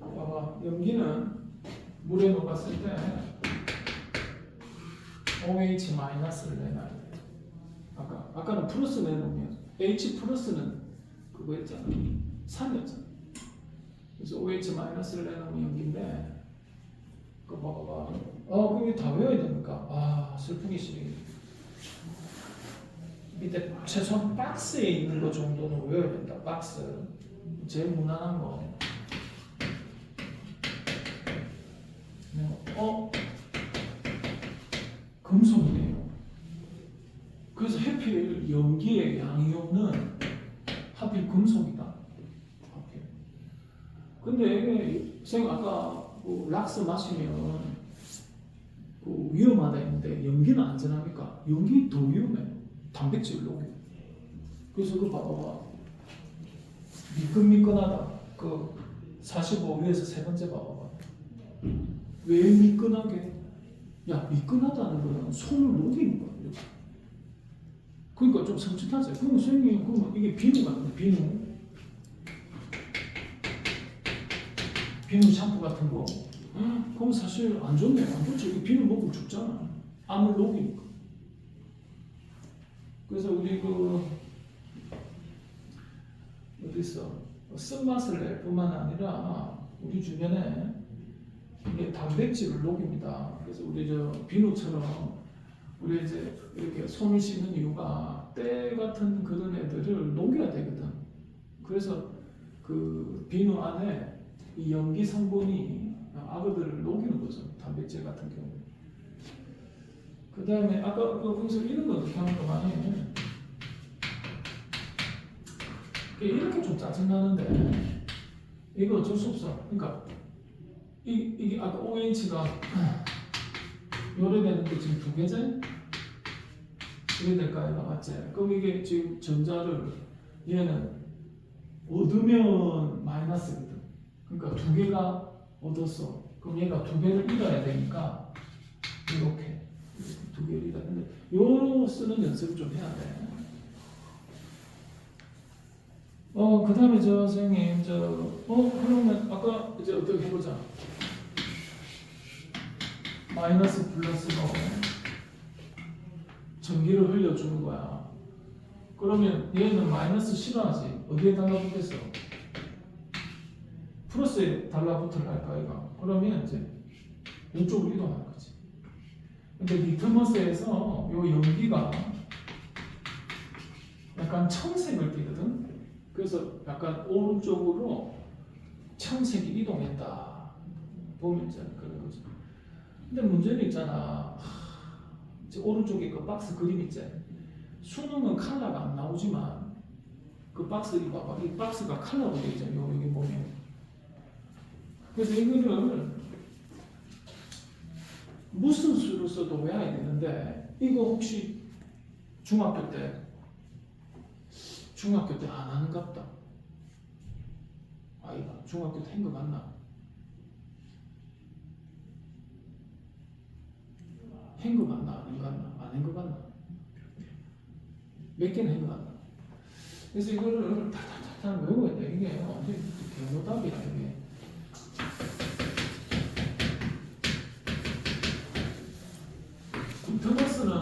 봐봐 염기는 물에 녹았을 때 OH 마이너스를 내놔야 돼. 아까 아까는 플러스 내놓으면 H 플러스는 그거였잖아. 산이었잖아. 그래서 OH 마이너스를 내놓으면 염기인데 그거 봐봐. 아 그게 다 외워야 됩니까? 아 슬프기 싫 이. 밑에 최소한 박스에 있는 거 정도는 외워야 된다. 박스. 제일 무난한 거. 어? 금속이네요. 그래서 해필 염기의 양이온은 하필 금속이다. 하필. 근데 선생님 아까 그 락스 마시면 그 위험하다 했는데 연기는 안전합니까? 연기 더 위험해. 단백질 녹여. 그래서 그 봐봐봐. 미끈미끈하다. 그 45위에서 세 번째 봐봐봐. 왜 미끈하게? 야 미끈하다는 거는 손을 녹이는 거야. 이렇게. 그러니까 좀 섬찟하지. 그럼 선생님 그러면 이게 비누 같은 비누 비누 샴푸 같은 거. 헉, 그럼 사실 안 좋네. 안 좋지. 비누 먹으면 죽잖아. 암을 녹이니까. 그래서 우리 그 어디 있어? 쓴맛을 낼 뿐만 아니라 우리 주변에 이게 단백질을 녹입니다. 그래서 우리 저 비누처럼 우리 이제 이렇게 손을 씻는 이유가 때 같은 그런 애들을 녹여야 되거든. 그래서 그 비누 안에 이 염기 성분이 악어들을 녹이는 거죠. 단백질 같은 경우. 그 다음에 아까 그 거기서 이런 거 어떻게 하는 거 많이 해. 이렇게 좀 짜증 나는데 이거 어쩔 수 없어. 그러니까 이, 이게 아까 OH가 요래 되는데 지금 두 개째? 이래 될까요? 맞지? 그럼 이게 지금 전자를 얘는 얻으면 마이너스거든. 그러니까 두 개가 얻었어. 그럼 얘가 두 개를 잃어야 되니까 이렇게 두 개를 되는데 요로 쓰는 연습을 좀 해야 돼. 어, 그 다음에 저 선생님, 저, 어, 그러면 아까 이제 어떻게 해보자. 마이너스 플러스로 전기를 흘려주는 거야. 그러면 얘는 마이너스 싫어하지. 어디에 달라붙겠어? 플러스에 달라붙을 할까, 이거? 그러면 이제 이쪽으로 이동하는 거지. 근데 리트머스에서 요 연기가 약간 청색을 띠거든. 그래서 약간 오른쪽으로 청색이 이동했다. 보면 이제 그런 거죠. 근데 문제는 있잖아. 하, 이제 오른쪽에 그 박스 그림 있지. 수능은 컬러가 안 나오지만 그 박스 이거 봐봐. 이 박스가 컬러로 되어 있잖아요. 여기 보면. 그래서 이거를 무슨 수로 써도 외워야 되는데 이거 혹시 중학교 때 중학교 때 안 하는 갑다. 아이가 중학교 때 한거 맞나? 한거 맞나? 안 갔나? 안한거 같나? 몇 개는 한거 같나? 그래서 이거를 다다다다 외워야 돼. 이게 완전 개노답이야 이게. 인터버스는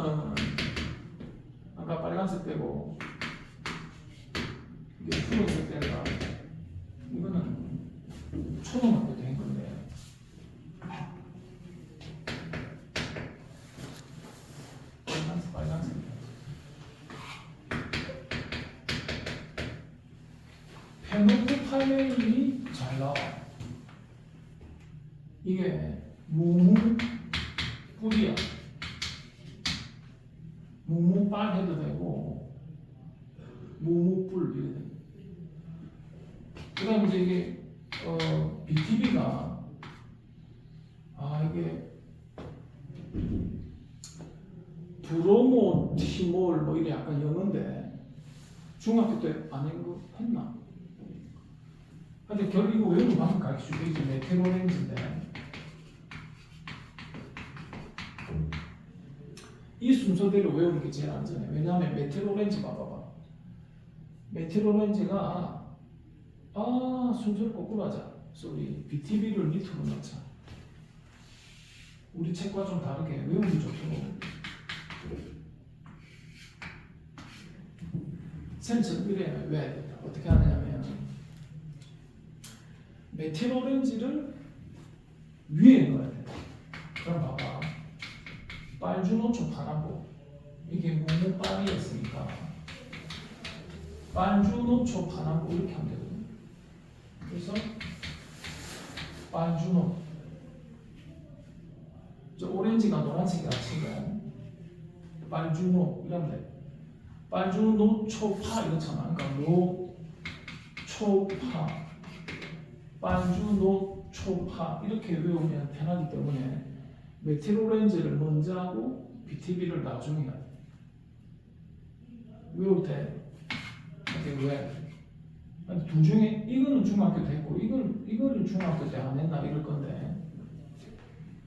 빼고. 이게 푸른색 때가 이거는 초등학교 때 한 건데. 빨간색 빨간색. 페노프타레인이 잘 나와. 이게 무무 뿔이야. 무무 빨 해도 되고 무무뿔 이래 돼. 그다음 이제 이게 어 BTB가 아 이게 브로모 티몰 뭐 이래 약간 영어인데 중학교 때안 한거 했나? 근데 결국 이거 외우는 방법 가르쳐 주겠지 메테로렌즈인데 이 순서대로 외우는 게 제일 안전해. 왜냐하면 메테오 오렌지 봐봐봐. 오렌지가 아 순서를 거꾸로 하자. 우리 BTB를 밑으로 넣자. 우리 책과 좀 다르게 좋도록. 쌤처럼 이래 외워야 된다. 어떻게 하느냐면 오렌지를 위에 넣어야 돼. 그럼 봐봐. 빨주노초 파남보 이게 무무 빨이었으니까 빨주노초 파남보 이렇게 하면 되거든. 그래서 빨주노 저 오렌지가 노란색이 아치고 빨주노 이러면 돼. 빨주노초 파 이렇잖아. 그러니까 노초파 빨주노초 파 이렇게 외우면 편하기 때문에 메티로렌즈를 먼저 하고 BTB를 나중에. 외울 때 왜? 아니, 둘 중에 이거는 중학교 때 했고 이건 이거를 중학교 때 안 했나 이럴 건데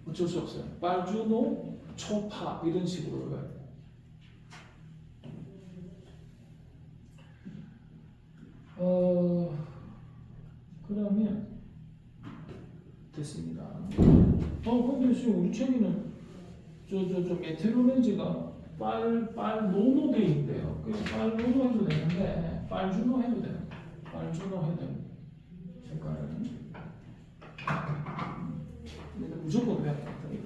어쩔 수 없어요. 빨주노 초파 이런 식으로 돼. 어 그러면 됐습니다. 어 근데 지금 우리 책에는 저저저 메테로렌즈가 빨 빨 노노 돼 있는데요. 그냥 빨 노노 해도 되는데 빨주노 해도 돼요. 빨주노 해도 돼요. 색깔은. 근데 무조건 외워야 돼.